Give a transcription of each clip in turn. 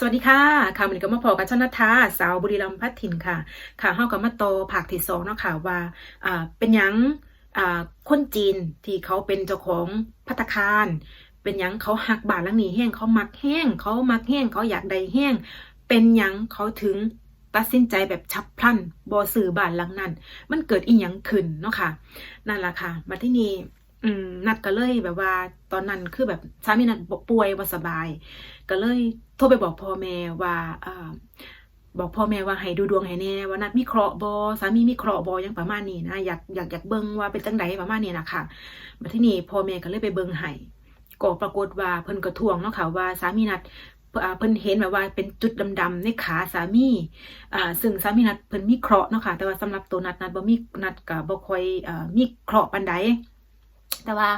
สวัสดีค่ะค่ะวันนี้ก็มาพอกับชนทาสาวบุรีรัมย์พัฒถิ่นค่ะ ค่ะเฮากับมาโตอภาคที่สองเนาะค่ะว่าอ่าเป็นยังอ่าคนจีนที่เขาเป็นเจ้าของภัตคาร เป็นยังเขาหักบาทหลังนี้แห้งเขามักแห้งเขามักแห้งเขาอยากได้แห้ง เป็นยังเขาถึงตัดสินใจแบบฉับพลันบ่ซื้อบานหลังนั้น มันเกิดอีหยังขึ้นเนาะค่ะนั่นแหละค่ะมาที่นี่ อืมนัดก็เลยแบบว่า ตอนนั้นคือแบบสามีนัดป่วยบ่สบาย ก็เลยโทรไปบอกพ่อแม่ว่าอ่าบอกพ่อแม่ว่าให้ดูดวงให้แน่ว่านัดมีเคราะห์บ่สามีมีเคราะห์บ่หยังประมาณนี้นะอยากอยากอยากเบิ่งว่าเป็นจังไดประมาณนี้นะค่ะมาที่นี่พ่อแม่ก็เลยไปเบิ่งให้ก็ปรากฏว่าเพิ่นก็ทวงเนาะค่ะว่าสามีนัดเพิ่นเห็นแบบว่าเป็นจุดดำๆในขาสามีอ่าซึ่งสามีนัดเพิ่นมีเคราะห์เนาะค่ะแต่ว่าสำหรับตัวนัดนัดบ่มีนัดก็บ่ค่อยมีเคราะห์ปานใด แต่ว่า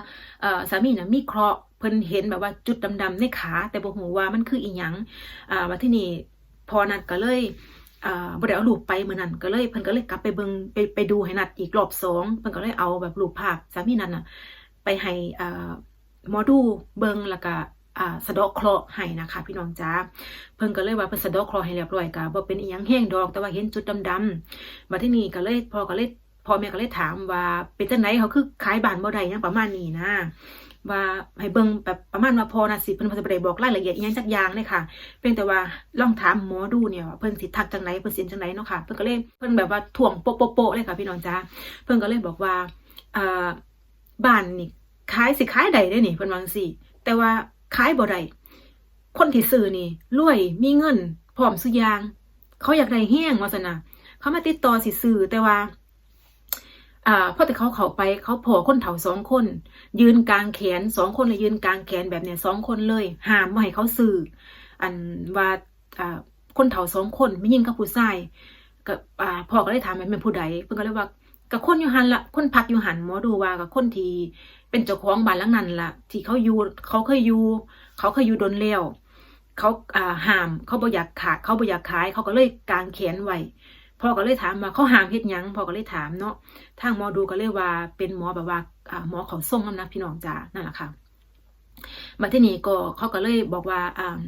สามีน่ะมีเคราะห์เพิ่นเห็นแบบว่าจุดดำๆในขา แต่บ่ฮู้ว่ามันคืออีหยังอ่าว่าที่นี่พอนัดก็เลยอ่บ่ได้เอารูปไปมื้อนั้นก็เลยเพิ่นก็เลยกลับไปเบิงไปไปดูให้นัดอีกรอบสองเพิ่นก็เลยเอาแบบรูปภาพสามีนั้นน่ะไปให้อ่าหมอดูเบิงแล้วก็อ่าสะดาะเคราะห์ให้นะคะ พี่น้องจ้าเพิ่นก็เลยว่าเพิ่นสะดาะเคราะห์ให้เรียบร้อยก็บ่เป็นอีหยังแห้งดอกแต่ว่าเห็นจุดดำๆมาที่นี่ก็เลยพอก็เลย พ่อแม่ก็เลยถามว่าเป็นจังไหนเขาคือขายบ้านบ่ได้ยังประมาณนี้นะว่าให้เบิ่งแบบประมาณว่าพอนะสิเพิ่นบ่ได้บอกรายละเอียดอีหยังจักอย่างเลยค่ะ เพียงแต่ว่าลองถามหมอดูเนี่ยว่าเพิ่นสิทักจังไหนเพิ่นสิจังไหนเนาะค่ะเพิ่นก็เลยเพิ่นแบบว่าถ่วงโป๊ะๆๆเลยค่ะพี่น้องจ้าเพิ่นก็เลยบอกว่าอ่าบ้านนี่ขายสิขายได้เด้นี่เพิ่นว่าจังซี่แต่ว่าขายบ่ได้คนที่ซื้อนี่รวยมีเงินพร้อมซื้ออยาง เขาอยากได้แห้งว่าซั่นน่ะเขามาติดต่อสิซื้อแต่ว่า อ่าพอแต่เขาเข้าไปเขาพอคนเฒ่าสองคน ยืนกลางแขนสองคนเลยยืนกลางแขนแบบเนี้ยสองคนเลยห้ามไม่ให้เขาซื้ออันว่าอ่าคนเฒ่าสองคนไม่ยิงกับผู้ชายก็อ่าพ่อก็เลยถามว่าเป็นผู้ใดเพิ่นก็เลยว่ากับคนอยู่หันละคนพักอยู่หันหมอดูว่ากับคนที่เป็นเจ้าของบ้านหลังนั้นละที่เขาอยู่เขาเคยอยู่เขาเคยอยู่ดนแล้วเขาอ่าห้ามเขาบ่อยากขาดเขาบ่อยากขาย เขาก็เลยกางแขนไว้ พ่อก็เลยถามว่าเขาหามเฮ็ดหยังพ่อก็เลยถามเนาะทางหมอดูก็เลยว่าเป็นหมอแบบว่าหมอเขาส่งน้ำหนักพี่น้องจ้านั่นแหละค่ะมาที่นี่ก็เขาก็เลยบอกว่าอ่า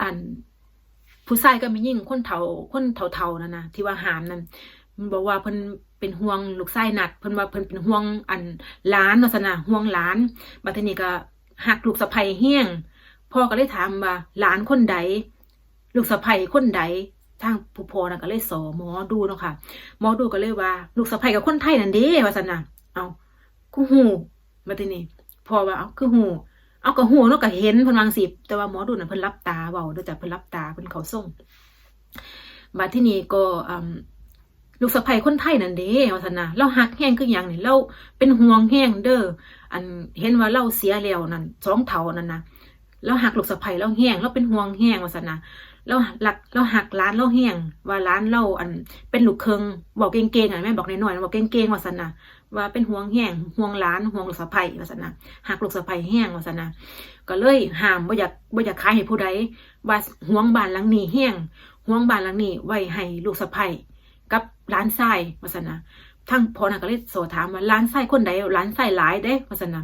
อันผู้ชายก็ไม่ยิ่งคนเฒ่าคนเฒ่าๆนั่นนะที่ว่าหามนั่นมันบอกว่าเพิ่นเป็นห่วงลูกชายนัดเพิ่นว่าเพิ่นเป็นห่วงอันหลานว่าซั่นะห่วงหลานบัดทีนี้ก็หักลูกสะใภ้แห้ยงพ่อก็เลยถามว่าหลานคนใดลูกสะใภ้คนใด ทางผู้พอนะก็เลยสอหมอดูเนาะค่ะหมอดูก็เลยว่า ลูกสะใภ้กับคนไทยนั่นเด้ว่าซั่นนะเอาคือหูมาทีนี้พอว่าเอาคือหูเอาก็หูเนาะก็เห็นเพิ่นวางสิแต่ว่าหมอดูน่ะเพิ่นรับตาเว้าเด้อจ้ะเพิ่นรับตาเพิ่นเขาส่งบัดทีนี้ก็ลูกสะใภ้คนไทยนั่นเด้ว่าซั่นน่ะเราหักแฮงคือหยังนี่เราเป็นห่วงแฮงเด้ออันเห็นว่าเราเสียแล้วนั่นสองเฒ่านั่นนะเราหักลูกสะใภ้เราแฮงเราเป็นห่วงแฮงว่าซั่นนะ เราหลักเราหักร้านเราแห้งว่าร้านเราอันเป็นลูกเคิงบอกเก่งๆอะแม่บอกหน้อยๆบอกเก่งๆว่าสันนะว่าเป็นห่วงแห้งห่วงร้านห่วงลูกสะใภ้ว่าสันนะหักลูกสะใภ้แห้งว่าสันนะก็เลยห้ามบ่อยากบ่อยากขายให้ผู้ใดว่าห่วงบ้านหลังนี้แห้งห่วงบ้านหลังนี้ไว้ให้ลูกสะใภ้กับร้านทรายว่าสันนะทั้งพอนะก็เลยโสถามว่าร้านทรายคนใดร้านทรายหลายเด้ว่าสันนะ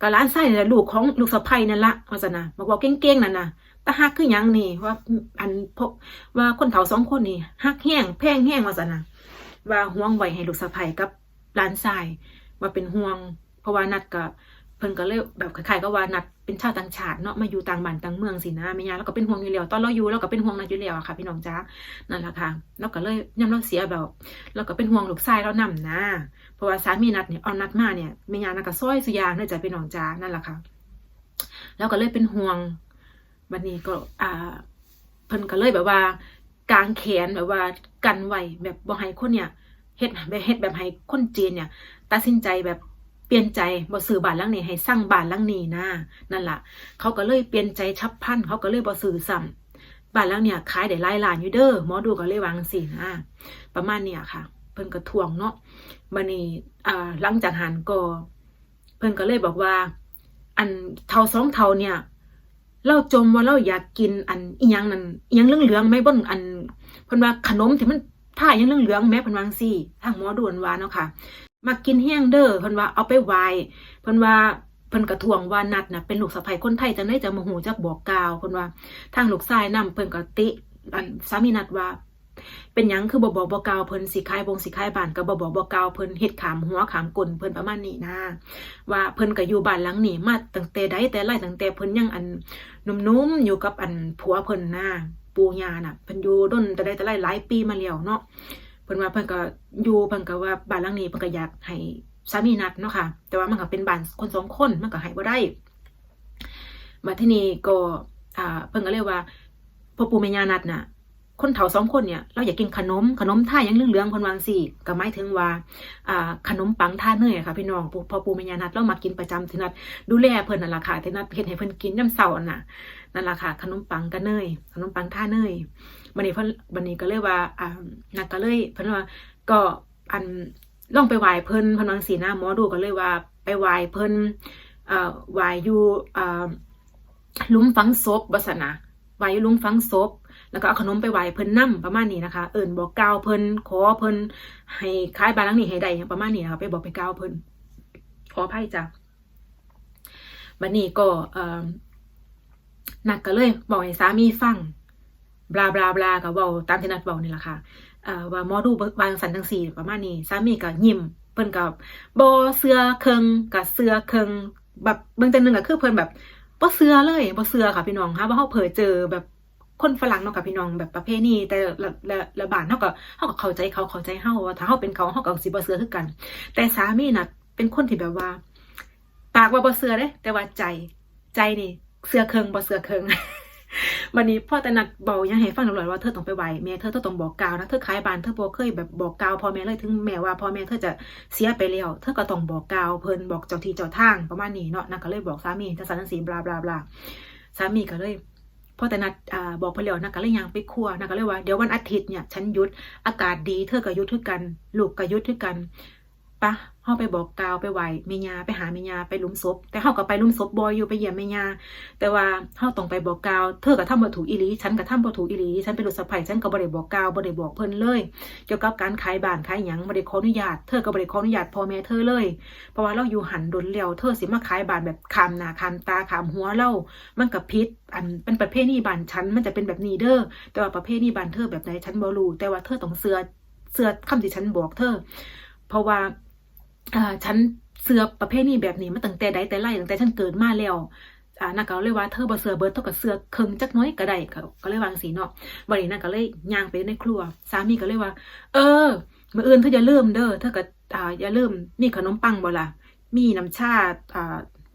ก็ร้านทรายนี่แหละลูกของลูกสะใภ้นั่นละว่าสันนะบอกว่าเก่งๆนั่นนะ ตาฮักคือยังนี่ว่าอันพบว่าคนเฒ่าสองคนนี่ฮักแห้งแพงแห้งว่าซั่นนะว่าห่วงไว้ให้ลูกสะใภ้กับหลานชาย ว่าเป็นห่วง เพราะว่านัดก็เพิ่นก็เลยแบบคล้ายๆก็ว่านัดเป็นชาวต่างชาติเนาะมาอยู่ต่างบ้านต่างเมืองสินะแม่ยาแล้วก็เป็นห่วงอยู่แล้วตอนเราอยู่เราก็เป็นห่วงนัดอยู่แล้วอะค่ะ พี่น้องจ้านั่นแหละค่ะแล้วก็เลยยามเราเสียแบบเราก็เป็นห่วงลูกชายเรานํนะเพราะว่าสามีนัดเนี่ยเอานัดมาเนี่ยแม่ย่านัดก็ซอยสุยางเด้อจ้ะพี่น้องจ้านั่นแหละค่ะแล้วก็เลยเป็นห่วง วันนี้ก็อ่าเพิ่นก็เลยแบบว่ากางแขนแบบว่ากันไว้แบบบ่ให้คนเนี่ยเฮ็ดแบบเฮ็ดแบบให้คนจีนเนี่ย ตัดสินใจแบบเปลี่ยนใจบ่ซื้อบ้านหลังนี้ให้สร้างบ้านหลังนี้นะนั่นล่ะ เขาก็เลยเปลี่ยนใจฉับพันเขาก็เลยบ่ซื้อซ้ำบ้านหลังเนี่ยขายได้หลายล้านอยู่เด้อหมอดูก็เลยวางสินะประมาณเนี้ยค่ะ เพิ่นก็ทวงเนาะบัดนี้อ่าหลังจากหันก็ เพิ่นก็เลยบอกว่า อันเท่าสองเท่าเนี่ย เราจมว่าเราอยากกินอันอีหยังนั่นอีหยังเหลืองไม่บนอันเพิ่นว่าขนมที่มันถ้าอีหยังเหลืองแม่เพิ่นว่าจั่งซี่ทางหมอดวนว่าเนาะค่ะมากินแห้งเด้อเพิ่นว่าเอาไปไว้เพิ่นว่าพิ่นกระทวงว่านัดน่ะเป็นลูกสะใภ้คนไทยจังได๋จะมาหูจักบอกกล่าวเพิ่นว่าทางลูกชายนํเพิ่นก็ติอันสามีนัดว่า เป็นหยังคือบ่บอกบ่กล่าวเพิ่นสิขายบงสิขายบ้านก็บ่บอกบ่กล่าวเพิ่นเฮ็ดขามหัวขามก้นเพิ่นประมาณนี้นะว่าเพิ่นก็อยู่บ้านหลังนี้มาตั้งแต่ใดแต่ไรตั้งแต่เพิ่นยังอันนุ่มๆอยู่กับอันผัวเพิ่นนะปู่ย่าน่ะเพิ่นอยู่ด้นแต่ใดแต่ไรหลายปีมาแล้วเนาะเพิ่นว่าเพิ่นก็อยู่เพิ่นก็ว่าบ้านหลังนี้เพิ่นก็อยากให้สามีนัดเนาะค่ะ แต่ว่ามันก็เป็นบ้านคนสองคนมันก็ให้บ่ได้มาที่นี่ก็อ่าเพิ่นก็เลยกว่าพ่อปู่แม่ย่านัดน่ะ คนเฒ่าสองคนเนี่ยเราอยากกินขนมขนมท่ายังเหลืองๆคนวางสี่ก็หมายถึงว่าขนมปังท่าเนยอะค่ะพี่น้องพอปู่แม่ย่านัดเรามากินประจำที่นัดดูแลเพิ่นนั่นแหละค่ะที่นัดเฮ็ดให้เพิ่นกินยามเช้าน่ะนั่นแหละค่ะขนมปังกับเนยขนมปังท่าเนยบัดนี้เพิ่นบัดนี้ก็เลยว่าอ่านัดก็เลยเพิ่นว่าก็อันลองไปไหว้เพิ่นเพิ่นวาจั่งสี่นะหมอดูก็เลยว่าไปไหว้เพิ่นเอ่อไหว้อยู่อ่าหลุมฝังศพว่าซั่นะไหว้อยู่ลุ้มฝังศพ แล้วก็เอาขนมไปไหว้เพิ่นนํประมาณนี้นะคะ เอิ่นบอกกล่าวเพิ่นขอเพิ่นให้ขายบ้านหลังนี้ให้ได้ประมาณนี้นะคะไปบอกไปกล่าวเพิ่นขออภัยจ้ะบัดนี้ก็เอ่อนัดก็เลยบอกให้สามีฟังบลาบลาบลาก็เว้าตามที่นัดเว้านี่แหละค่ะเอ่อว่าหมอดูวางสันจังซี่ประมาณนี้สามีก็ยิ้มเพิ่นก็บ่เชื่อเคิงก็เชื่อเคิงแบบเบิ่งจังนึงก็คือเพิ่นแบบบ่เชื่อเลยบ่เชื่อค่ะพี่น้องค่ะว่าเฮาเผลอเจอแบบ คนฝรั่งเนาะกับพี่น้องแบบประเภทนี้แต่ละละละบานเฮาก็เฮาก็เข้าใจเขาเข้าใจเฮาว่าถ้าเฮาเป็นเขาเฮาก็สิบ่เชื่อคือกัน แต่สามีน่ะ เป็นคนที่แบบว่า ปากว่าบ่เชื่อเด้แต่ว่าใจใจนี่เชื่อเคิงบ่เชื่อเคิงวันนี้พ่อแต่นัดเบายังให้ฟังตลอดว่าเธอต้องไปไหวแม่เธอเธอต้องบอกกาวนะเธอขายบ้านเธอบ่เคยแบบบอกกาวพ่อแม่เลยถึงแม้ว่าพ่อแม่เธอจะเสียไปแล้วเธอก็ต้องบอกกาวเพิ่นบอกเจ้าที่เจ้าทางประมาณนี้เนาะนักก็เลยบอกสามีจะสันสีบลาบลาบลาสามีก็เลย พอแต่นัดบอกพนแล้วนักก็เลยยังไปครัวนักก็เลยว่าเดี๋ยววันอาทิตย์เนี่ยฉันยุดอากาศดีเธอก็ยุดทึกกัน ลูกก็ยุดทึกกัน ปะเฮาไปบอกกาวไปไหวเมียาไปหาเมียาไปหลุมศพแต่เฮาก็ไปหลุมศพบอยอยู่ไปเยี่ยมเมียาแต่ว่าเฮาต้องไปบอกกาวเธอก็ทำบ่ถูกอีหลีฉันก็ทำบ่ถูกอีหลีฉันเป็นลูกสะใภ้ฉันก็บ่ได้บอกกาวบ่ได้บอกเพิ่นเลย เกี่ยวกับการขายบ้านขายหยังบ่ได้ขออนุญาตเธอก็บ่ได้ขออนุญาตพ่อแม่เธอเลย เพราะว่าเราอยู่หันดนแล้วเธอสิมาขายบ้านแบบคามหน้าคามตาคามหัวเรามันกับพิษอันเป็นประเภทนี้บ้านฉันมันจะเป็นแบบนี้เด้อแต่ว่าประเภทนี้บ้านเธอแบบไหนฉันบ่รู้แต่ว่าเธอต้องเสือเสือคำที่ฉันบอกเธอ เพราะว่า ฉันเสือประเภทนี้แบบนี้มาตั้งแต่ใดแต่ไรตั้งแต่ฉันเกิดมาแล้วอ่านักก็เลยว่าเธอบ่เสือเบิร์ดเท่ากับเสือเคิงจักน้อยก็ได้ก็เลยวาจั่งสีเนาะวันนี้นักก็เลยย่างไปในครัว สามีก็เลยว่า เออมื่ออื่นเธออย่าลืมเด้อเธอก็อ่าอย่าลืมมีขนมปังบ่ล่ะมีน้ำชาอ่า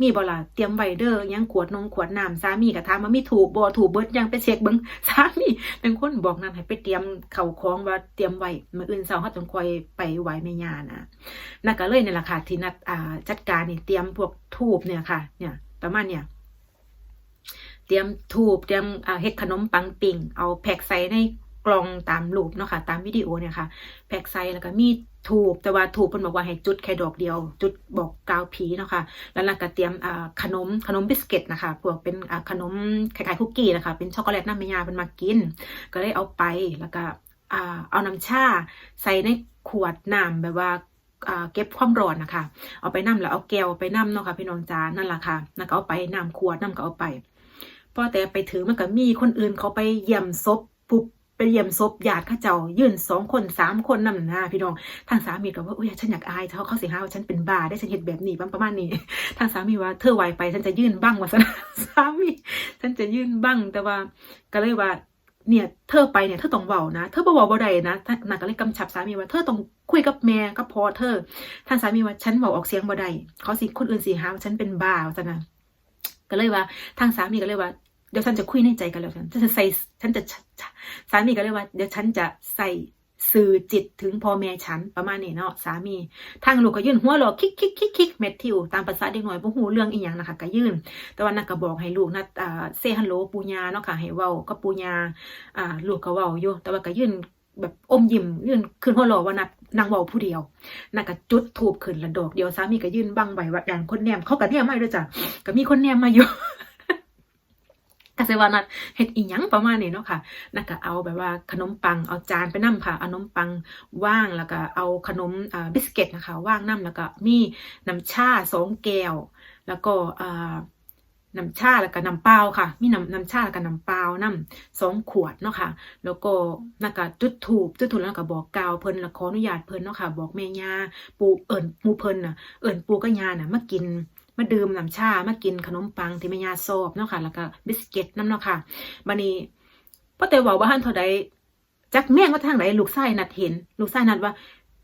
มีบ่ล่ะเตรียมไว้เด้อยังขวดนงขวดน้ำสามีก็ถามว่ามีถูกบ่ถูกเบิดยังไปเช็คเบิ่งสามีเป็นคนบอกนั่นให้ไปเตรียมเข้าวของว่าเตรียมไว้มื้ออื่นเช้าเฮาจังคอยไปไหว้แม่ย่านะนั่นก็เลยนี่ล่ะค่ะที่นัดอ่าจัดการนี่เตรียมพวกทูบเนี่ยค่ะ เนี่ย ประมาณเนี่ยเตรียมทูบเตรียมเฮ็ดขนมปังปิ่งเอาแพ็คใส่ในกล่องตามรูปเนาะค่ะ ตามวิดีโอเนี่ยค่ะ แพ็คใส่แล้วก็มี ทูบแต่ว่าทูบเพิ่นบอกว่าให้จุดแค่ดอกเดียว จุดบอกกลาวผีเนาะค่ะแล้วเราก็เตรียมขนมขนมบิสกิตนะคะพวกเป็นขนมคล้ายๆคุกกี้นะคะเป็นช็อกโกแลตน้ำเมียาเป็นมากิน ก็เลยเอาไปแล้วก็เอาน้ำชาใส่ในขวดน้ำแบบว่าเก็บความร้อนนะคะ เอาไปน้ำแล้วเอาแก้วไปน้ำเนาะค่ะพี่น้องจานั่นแหละค่ะแล้วก็เอาไปน้ำขวดน้ำก็เอาไปพอแต่ไปถึงมันก็มีคนอื่นเขาไปเยี่ยมศพปุ๊บ ไปเยี่ยมศพญาติข้าเจ้า ยื่นสองคนสามคนนำหน้าพี่น้องทางสามีก็ว่าอุ้ยฉันอยากอายเขาเขาสิหาว่าฉันเป็นบ้าได้ฉันเห็นแบบนี้บ้างประมาณนี้ ทางสามีว่าเธอไหวไปฉันจะยื่นบ้างว่าซะนะสามีฉันจะยื่นบ้างแต่ว่าก็เลยว่าเนี่ยเธอไปเนี่ยเธอต้องเว้านะ เธอบ่เว้าบ่ได้นะนนางก็เลยกำชับสามีว่าเธอต้องคุยกับแม่กับพ่อเธอทางสามีว่าฉันเว้าออกเสียงบ่ได้เขาสิคนอื่นสิหาว่าฉันเป็นบ้าว่าซะนะก็เลยว่าทางสามีก็เลยว่า เดี๋ยวฉันจะคุยในใจกันแล้วฉันจะใส่ฉันจะสามีก็เลยว่า เดี๋ยวฉันจะใส่สื่อจิตถึงพ่อแม่ฉันประมาณนี้เนาะสามีทางลูกก็ยื่นหัวหลอกคิกคิกคิกคิกเม็ดทิวตามภาษาเด็กหน้อยบ่ฮู้เรื่องอีหยังนะคะก็ยื่น แต่ว่านักก็บอกให้ลูกนัดอ่าเซฮัลโหลปูญาเนาะค่ะให้เว้ากับปูญาอ่าลูกก็เว้าอยู่แต่ว่าก็ยื่นแบบอมยิ้มยื่นขึ้นหัวหลอกว่านัดนางเว้าผู้เดียวนักก็จุดทูบขึ้นละดอกเดียวสามีก็ยื่นบังไว้ว่าอย่างคนแนมเขาก็แนมมาด้วยจ้ะก็มีคนแนมมาอยู่ กใส่ว่านัดเฮ็ดอีหยังประมาณนี้เนาะค่ะ นักก็เอาแบบว่าขนมปังเอาจานไปนํค่ะ เอาขนมปังว่างแล้วก็เอาขนมอ่าบิสกิตนะคะว่างนํแล้วก็มีน้ำชาสองแก้ว แล้วก็อ่าน้ำชาแล้วก็น้ำเปล่าค่ะ มีน้ำน้ำชาแล้วก็น้ำเปล่านํสองขวดเนาะค่ะ แล้วก็นักก็จุดธูปจุดธูปแล้วก็บอกกาวเพิ่นแล้วขออนุญาตเพิ่นเนาะค่ะ บอกแม่ย่าปู่เอิ้นหมู่เพิ่นน่ะเอิ้นปู่กับย่าน่ะมากิน มาดื่มน้ำชา มากินขนมปังที่แม่ย่าชอบเนาะค่ะ แล้วก็บิสกิตน้ำเนาะค่ะบัดนี้พ่อแต่เว้าว่าหันเท่าใดจักแม่งว่าทางไหนลูกชายนัดเห็น ลูกชายนัดว่า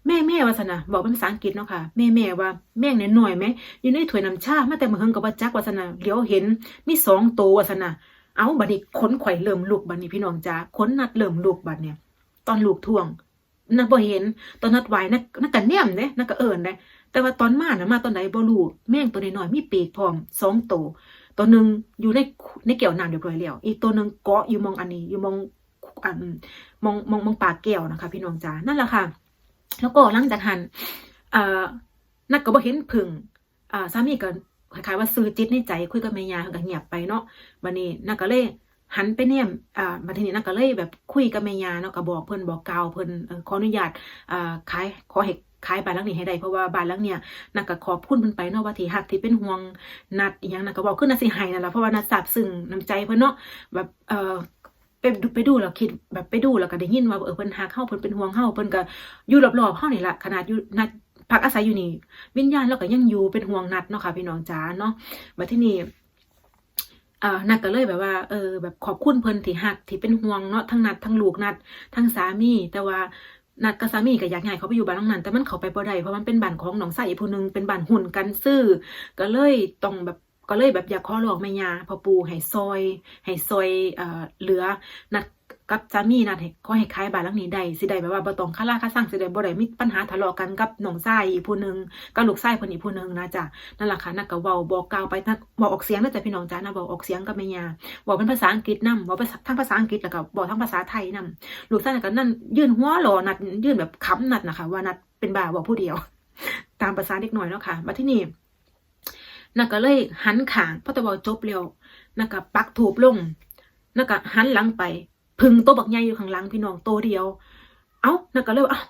แม่แม่ว่าซั่นะบอกเป็นภาษาอังกฤษเนาะค่ะแม่แม่ว่าแม่งน้อยๆแหมอยู่ในถ้วยน้ำชามาแต่มื้อเฮงก็บ่จักว่าซั่นะเหลียวเห็นมีสองโตว่าซั่นะเอาบัดนี้ขนไข่เริ่มลุกบัดนี้พี่น้องจ๋าขนนัดเริ่มลุกบัดเนี่ยตอนลูกท่วงนัดบ่เห็นตอนนัดไหวนัดนัดก็แนมเด้นัดก็เอิ้นเด้ แต่ว่าตอนมาน่ะมาตอนไหนบ่รู้แม่งตัวน้อยๆมีปีกพร้อมสองตัวตัวหนึ่งอยู่ในในแก้วน้ำเรียบร้อยแล้วอีกตัวหนึ่งเกาะอยู่มองอันนี้ อยู่มองอันมองมองมองปากแก้วนะคะ พี่น้องจ๋านั่นแหละค่ะ แล้วก็หลังจากหันเอ่อนักก็บ่เห็นผึ่งอ่าสามีก็คล้ายๆว่าซื้อจิตในใจคุยกับแม่ยาก็เงียบไปเนาะบัดนี้นักก็เลยหันไปเนี่ยอ่าบัดทีนี้นักก็เลยแบบคุยกับแม่ยเนาะก็บอกเพิ่นบอกกล่าวเพิ่นเอ่อขออนุญาตอ่าขายขอให้ ขายบ้านหลังนี้ให้ได้เพราะว่าบ้านหลังเนี่ยนักก็ขอบคุณเพิ่นไปเนาะว่าที่ฮักที่เป็นห่วงนัดอีหยังนักก็บอกขึ้นน่ะสิให้นั่นล่ะเพราะว่านัดซาบซึ้งน้ำใจเพิ่นเนาะแบบเอ่อไปดูไปดูแล้วคิดแบบไปดูแล้วก็ได้ยินว่าเออเพิ่นฮักเฮาเพิ่นเป็นห่วงเฮาเพิ่นก็อยู่รอบๆเฮานี่ล่ะขนาดอยู่นัดพักอาศัยอยู่นี่ วิญญาณเราก็ยังอยู่เป็นห่วงนัดเนาะค่ะพี่น้องจ๋าเนาะบัดที่นี้อ่านัดก็เลยแบบว่าเออแบบขอบคุณเพิ่นที่ฮักที่เป็นห่วงเนาะทั้งนัดทั้งลูกนัดทั้งสามี แต่ว่า นัดกับสามีก็อยากให้เขาไปอยู่บ้านหลังนั้น แต่มันเขาไปบ่ได้เพราะมันเป็นบ้านของน้องชายอีกผู้นึงเป็นบ้านหุ่นกันซื้อ ก็เลยต้องแบบก็เลยแบบอยากขอร้องแม่ยาพ่อปู่ให้ซอยให้ซอยเอ่อเหลือนัด กับสามีนัดให้ขอให้ขายบ้านหลังนี้ได้สิได้แบบว่าบ่ต้องค่าราค่าสร้างสิได้บ่ได้มีปัญหาทะเลาะกันกับน้องชายอีกผู้หนึงกับลูกชายเพิ่นอีกผู้หนึงนะจ๊ะนั่นล่ะค่ะนักก็เว้าบอกกล่าวไปนักเว้าออกเสียงเด้อจ้ะพี่น้องจ้านะเว้าออกเสียงกับแม่ย่าเว้าเป็นภาษาอังกฤษนำเว้าเป็นทั้งภาษาอังกฤษแล้วก็เว้าทั้งภาษาไทยนำลูกชายก็นั่นยื่นหัวรอนัดยื่นแบบขำนัดนะคะว่านัดเป็นบ้าเว้าผู้เดียว ตามภาษาเด็กน้อยเนาะค่ะบัดทีนี้นักก็เลยหันขางเพราะแต่ว่าจบเร็วนักก็ปักถูบลงนักก็หันหลังไป พึ่งตัวบักใหญ่อยู่ข้างหลังพี่น้องตัวเดียว เอ้านักก็เลยว่าเอ้า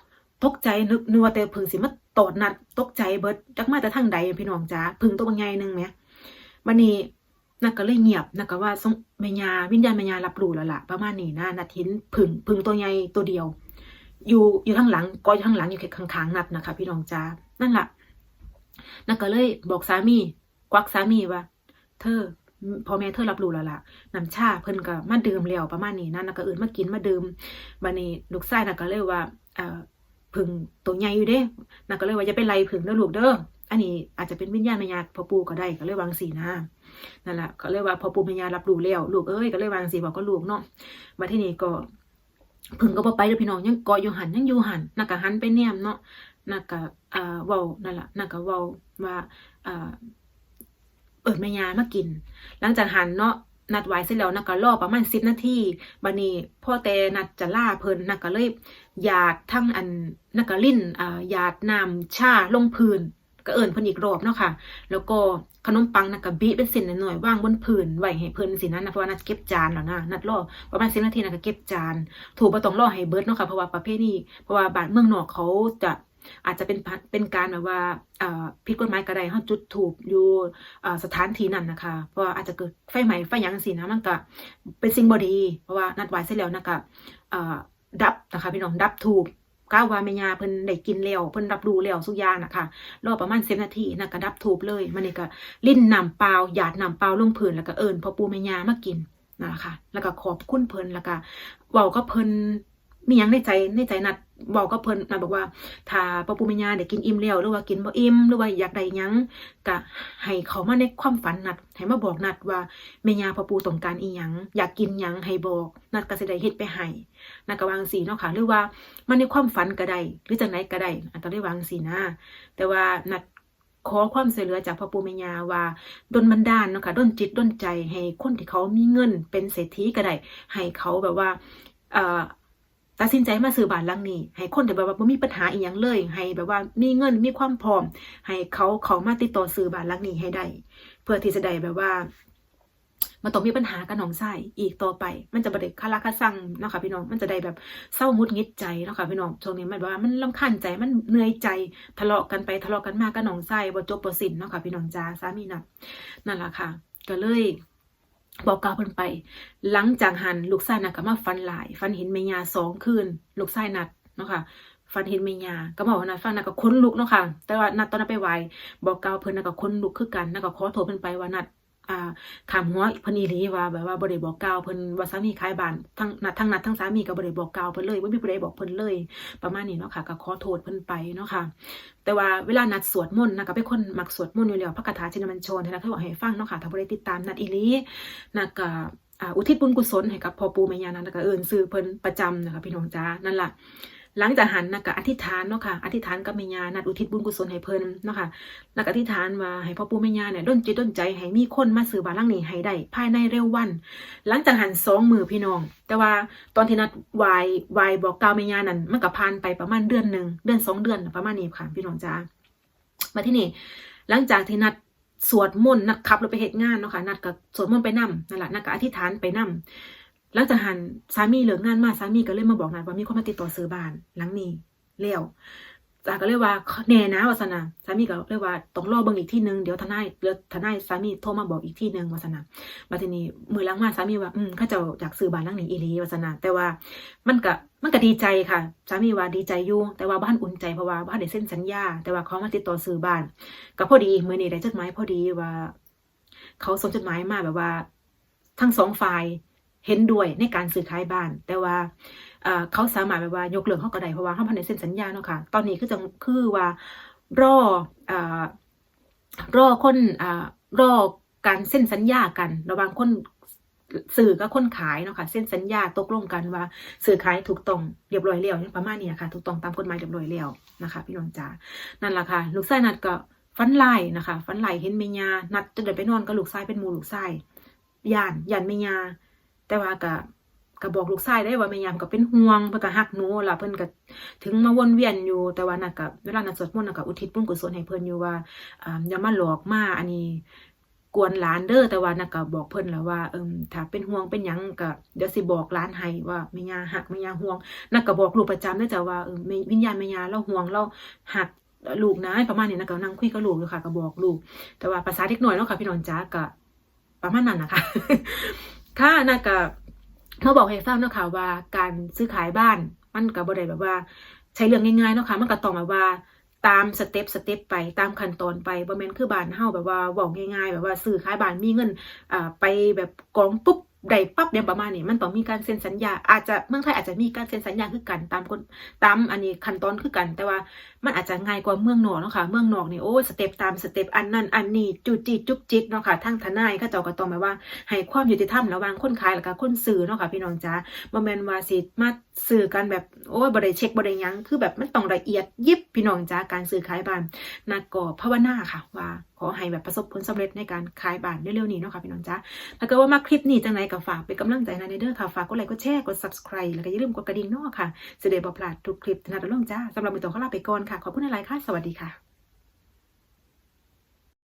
ตกใจนึกนึกว่าแต่พึ่งสิมาตอดนัดตกใจเบิดจักมาแต่ทางใดพี่น้องจ๋าพึ่งตัวบักใหญ่หนึงแหมบัดนี้นักก็เลยเงียบนักก็ว่าสงแม่ยาวิญญาณแม่ยารับรู้แล้วล่ะประมาณนี้นะนัดเห็นพึ่งพึ่งตัวใหญ่ตัวเดียว อยู่อยู่ข้างหลังก็อยข้างหลังอยู่แค่ข้างๆนัดนะคะ พี่น้องจ๋านั่นล่ะนักก็เลยบอกสามีกวักสามีว่า เธอ พ่อแม่เธอรับรู้แล้วล่ะน้ำชาเพิ่นก็มาดื่มแล้วประมาณนี้นะนักก็อื่นมากินมาดื่มบัดนี้ลูกชายนักก็เลยว่าเอ่อผึ่งตัวใหญ่อยู่เด้นักก็เลยว่าอย่าไปไล่ผึ่งเด้อลูกเด้ออันนี้อาจจะเป็นวิญญาณแม่ยาพ่อปู่ก็ได้ก็เลยวางสีนะนั่นแหละก็เลยว่าพ่อปู่แม่ยารับรู้แล้วลูกเอ้ยก็เลยวางสีบอกก็ลูกเนาะบัดทีนี้ก็ผึ่งก็บ่ไปเด้อพี่น้องยังเกาะอยู่หันยังอยู่หันนักก็หันไปแนมเนาะนักก็อ่าเว้านั่นแหละนักก็เว้าว่าอ่า เอิดแม่ยามากิน หลังจากหันเนาะนัดไว้เสร็จแล้วนักก็รอประมาณสิบนาทีบัดนี้พ่อแต่นัดจะล่าเพลินนักก็เลยหยาดทั้งอันนักก็ลิ้นอ่าหยาดน้ำชาลงพื้นก็เอิ้นเพิ่นอีกรอบเนาะค่ะ แล้วก็ขนมปังนักก็บีเป็นเส้นหน่อยๆวางบนพื้นไหวให้เพิ่นสินะนะเพราะว่านัดเก็บจานแล้วนะนัดรอประมาณสิบนาทีนัดก็เก็บจาน ถูกบ่ต้องรอให้เบิดเนาะค่ะเพราะว่าประเภทนี้เพราะว่าบ้านเมืองนอกเขาจะ อาจจะเป็นเป็นการแบบว่าอ่าผิดกฎหมายก็ได้าจุดถูกอยู่สถานที่นั้นนะคะ เพราะว่าอาจจะเกิดไฟไหม้ไฟยังจังซี่นะมันก็เป็นสิ่งบดี เพราะว่านัดไว้เสร็จแล้วนะก็อ่าดับนะคะพี่น้องดับถูกก้าววาแม่ย่าเพิ่นได้กินแล้วเพิ่นรับรู้แล้วทุกอย่างนะคะรอประมาณ10นาทีนะก็ดับถูกเลยมันนี่ก็ลิ้นน้ำเปล่าหยาดน้ำเปล่าลงพื้นแล้วก็เอิ้นพ่อปู่แม่ย่ามากินนะคะแล้วก็ขอบคุณเพิ่นแล้วก็เว้าก็เพิ่นมียังในใจในใจนัด เว้าก็เพิ่นนะบอกว่า ถ้าพ่อปู่แม่ย่าได้กินอิ่มแล้วหรือว่ากินบ่อิ่มหรือว่าอยากได้ยังก็ให้เขามาในความฝันนัดให้มาบอกนัดว่าแม่ย่าพ่อปู่ต้องการอีหยังอยากกินหยังให้บอกนัดก็สิได้เฮ็ดไปให้นัดก็วางซี้เนาะค่ะหรือว่ามันในความฝันก็ได้หรือจังไดก็ได้อันก็ได้วาจั่งซี้นะแต่ว่านัดขอความช่วยเหลือจากพ่อปู่แม่ย่าว่าดลบันดาลเนาะค่ะดลจิตดลใจให้คนที่เขามีเงินเป็นเศรษฐีก็ได้ให้เขาแบบว่าเอ่อ ตัดสินใจมาซื้อบ้านหลังนี้ ให้คนที่แบบว่าบ่มีปัญหาอีหยังเลย ให้แบบว่ามีเงินมีความพร้อม ให้เขาเขามาติดต่อซื้อบ้านหลังนี้ให้ได้ เพื่อที่จะได้แบบว่ามันต้องมีปัญหากับน้องชายอีกต่อไป มันจะบ่ได้คาราคาซังเนาะค่ะพี่น้อง มันจะได้แบบเศร้ามุดงิดใจเนาะค่ะพี่น้อง ช่วงนี้มันแบบว่ามันรำคาญใจ มันเหนื่อยใจ ทะเลาะกันไปทะเลาะกันมากับน้องชายบ่จบบ่สิ้นเนาะค่ะพี่น้องจ้าสามีนัดนั่นแหละค่ะ ก็เลย บอกกล่าวเพิ่นไป หลังจากหันลูกชายนัดก็มาฟันหลายฟันเห็นเม่ยาสองคืน ลูกชายนัดเนาะค่ะฟันเห็นเม่ยาก็บอกว่านัดฟังนัดก็ค้นลุกเนาะค่ะ แต่ว่านัดตอนนั้นไปไหวบอกกล่าวเพิ่นนัดก็ค้นลุกคือกันนัดก็ขอโทษเพิ่นไปว่านัด อ่าขามหัวเพิ่นอีหลีว่าแบบว่าบ่ได้บอกกล่าวเพิ่นว่าสามีขายบ้านทั้งนัดทั้งนัดทั้งสามีก็บ่ได้บอกกล่าวเพิ่นเลยบ่มีผู้ใดบอกเพิ่นเลย ประมาณนี้เนาะค่ะก็ขอโทษเพิ่นไปเนาะค่ะ แต่ว่าเวลานัดสวดมนต์นะก็เป็นคนมักสวดมนต์อยู่แล้วพระคาถาชินมันชนนะเคยบอกให้ฟังเนาะค่ะถ้าบ่ได้ติดตามนัดอีหลีนัดก็อ่าอุทิศบุญกุศลให้กับพ่อปู่แม่ย่านะแล้วก็เอิ้นชื่อเพิ่นประจำนะคะพี่น้องจ้านั่นล่ะ หลังจากหันนะก็อธิษฐานเนาะค่ะอธิษฐานกับแม่ย่านัดอุทิศบุญกุศลให้เพิ่นเนาะค่ะแล้วก็อธิษฐานว่าให้พ่อปู่แม่ย่าเนี่ยดลจิตดลใจให้มีคนมาซื้อบ้านหลังนี้ให้ได้ภายในเร็ววัน หลังจากหันสองมือพี่น้อง แต่ว่าตอนที่นัดวายวายบอกกล่าวแม่ย่านั่นมันก็ผ่านไปประมาณเดือนหนึ่งเดือนสองเดือนประมาณนี้ค่ะพี่น้องจ้ามาที่นี่หลังจากที่นัดสวดมนต์นัดขับรถไปเหตุงานเนาะค่ะนัดก็สวดมนต์ไปนํนั่นแหละนัดก็อธิษฐานไปนํ หลังจากหันสามีเลิกงานมาสามีก็เลยมาบอกนัดว่ามีคนมาติดต่อซื้อบ้านหลังนี้แล้วจาก็เลยว่าแน่นะวาสนาสามีก็เลยว่าต้องรอเบิ่งอีกที่นึงเดี๋ยวทนายเดี๋ยวทนายสามีโทรมาบอกอีกที่นึงวาสนามาทีนี้มือล้างมาสามีว่าอืมเขาเจ้าอยากซื้อบ้านหลังนี้อีหลีวาสนาแต่ว่ามันก็มันก็ดีใจค่ะสามีว่าดีใจอยู่แต่ว่าบ้านอุ่นใจเพราะว่าบ้านได้เซ็นสัญญา แต่ว่าเขามาติดต่อซื้อบ้านก็พอดีมือนี้ได้จดหมายพอดีว่า เขาส่งจดหมายมาแบบว่า ทั้งสองฝ่าย เห็นด้วยในการซื้อขายบ้าน แต่ว่าเขาสามารถแบบว่ายกเลิกเขาก็ได้เพราะว่าเขาพันในเซ็นสัญญาเนาะค่ะ ตอนนี้คือจังคือว่ารออ่ารอคนอ่ารอการเซ็นสัญญากันระหว่างคนสื่อกับคนขายเนาะค่ะเซ็นสัญญาตกลงกันว่าสื่อขายถูกต้องเรียบร้อยแล้วประมาณนี้ค่ะถูกต้องตามกฎหมายเรียบร้อยแล้วนะคะ พี่น้องจ๋านั่นแหละค่ะ ลูกชายนัดก็ฟันไล่นะคะฟันไล่เห็นเมียนัดจนเดินไปนอนกับลูกชายเป็นหมูลูกชายย่านย่านเมีย แต่ว่าก็ก็บอกลูกชายได้ว่าเมียามก็เป็นห่วงเพิ่นก็ฮักหนูล่ะเพิ่นก็ถึงมาวนเวียนอยู่ แต่ว่านัดก็เวลานัดสวดมนต์นัดก็อุทิศบุญกุศลให้เพิ่นอยู่ว่าอ่าอย่ามาหลอกมาอันนี้กวนหลานเด้อแต่ว่านักก็บอกเพิ่นแล้วว่าเอิมถ้าเป็นห่วงเป็นหยังก็เดี๋ยวสิบอกหลานให้ว่าแม่ยาหักแม่ยาห่วงนักก็บอกลูกประจำเด้อจ้ะว่าเออแม่วิญญาณแม่ยาเราห่วงเราหักลูกนะประมาณนี้นะก็นั่งคุยกับลูกอยู่ค่ะก็บอกลูก แต่ว่าภาษาเด็กน้อยเนาะค่ะพี่น้องจ๋าก็ประมาณนั้นนะคะ ค่ะนักก็มาบอกให้ฟังเนาะค่ะว่าการซื้อขายบ้านมันกับ่ได้แบบว่า ใช้เรื่องง่ายๆเนาะค่ะมันก็ต้องแบบว่าตามสเต็ปสเต็ปไปตามขั้นตอนไปบ่แม่นคือบ้านเฮาแบบว่าเว้าง่ายๆ แบบว่าซื้อขายบ้านมีเงินอ่าไปแบบกองปุ๊บ ได้ปั๊บเนี่ยประมาณนี้มันต้องมีการเซ็นสัญญา อาจจะเมืองไทยอาจจะมีการเซ็นสัญญาคือกันตามคนตามอันนี้ขั้นตอนคือกัน แต่ว่ามันอาจจะง่ายกว่าเมืองนอกเนาะค่ะเมืองนอกนี่โอ้สเต็ปตามสเต็ปอันนั้นอันนี้จุจิจุกจิกเนาะค่ะทั้งทนายเขาเจ้าก็ต้องแบบว่า ให้ความยุติธรรมระหว่างคนขายและก็คนซื้อเนาะค่ะพี่น้องจ๋าบ่แมนว่าสิมาซื้อกันแบบโอ้ยบ่ได้เช็คบ่ได้ยังคือแบบมันต้องละเอียดยิบพี่น้องจ๋าการซื้อขายบ้านนักก็ภาวนาค่ะว่าขอให้แบบประสบผลสำเร็จในการขายบ้านเร็วๆนี้เนาะค่ะพี่น้องจ้าถ้าเกิดว่ามาคลิปนี้จังไดก็ฝากเป็นกำลังใจนะในเด้อค่ะ ฝากกดไลค์กดแชร์กด subscribe แล้วก็อย่าลืมกดกระดิ่งเนาะค่ะจะได้บ่พลาดทุกคลิปที่นัดลงจ้าสำหรับมือต้องขอลาไปก่อนค่ะ ขอบคุณหลายๆค่ะ สวัสดีค่ะ